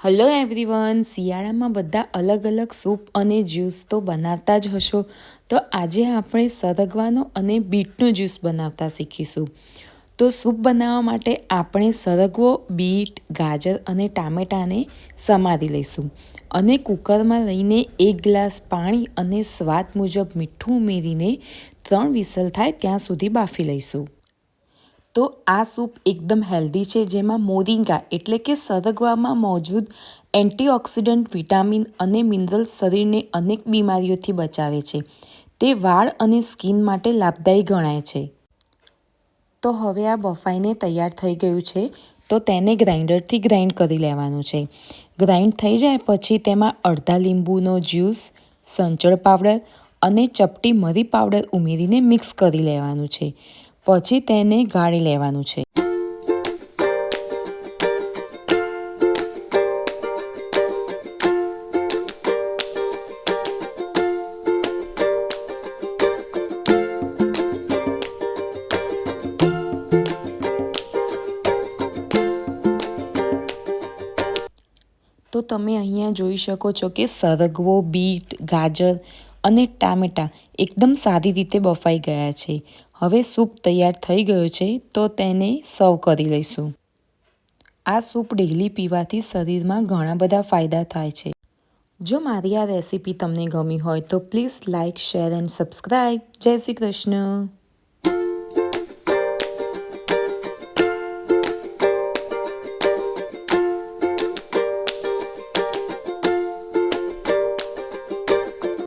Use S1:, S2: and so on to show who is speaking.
S1: Hello everyone શિયાળામાં બધા અલગ અલગ સૂપ અને જ્યુસ તો બનાવતા જ હશો. તો આજે આપણે સરગવાનો અને બીટનો જ્યુસ બનાવતા શીખીશું. તો સૂપ બનાવવા માટે આપણે સરગવો, બીટ, ગાજર અને ટામેટાને સમારી લઈશું અને કુકરમાં લઈને એક ગ્લાસ પાણી અને સ્વાદ મુજબ મીઠું ઉમેરીને ત્રણ વિસલ થાય ત્યાં સુધી બાફી લઈશું. તો આ સૂપ એકદમ હેલ્ધી છે, જેમાં મોરિંગા એટલે કે સરગવામાં મોજૂદ એન્ટીઓક્સિડન્ટ વિટામિન અને મિનરલ શરીરને અનેક બીમારીઓથી બચાવે છે. તે વાળ અને સ્કિન માટે લાભદાયી ગણાય છે. તો હવે આ બફાઈને તૈયાર થઈ ગયું છે, તો તેને ગ્રાઇન્ડરથી ગ્રાઇન્ડ કરી લેવાનું છે. ગ્રાઇન્ડ થઈ જાય પછી તેમાં અડધા લીંબુનો જ્યુસ, સંચળ પાવડર અને ચપટી મરી પાવડર ઉમેરીને મિક્સ કરી લેવાનું છે. પછી તેને ગાળી લેવાનું છે. તો તમે અહીંયા જોઈ શકો છો કે સરગવો, બીટ, ગાજર અને ટામેટાં એકદમ સારી રીતે બફાઈ ગયા છે. હવે સૂપ તૈયાર થઈ ગયો છે, તો તેને સર્વ કરી લઈશું. આ સૂપ ડેલી પીવાથી શરીરમાં ઘણા બધા ફાયદા થાય છે. જો મારી આ રેસીપી તમને ગમી હોય તો please like share, and subscribe Jai Shri Krishna.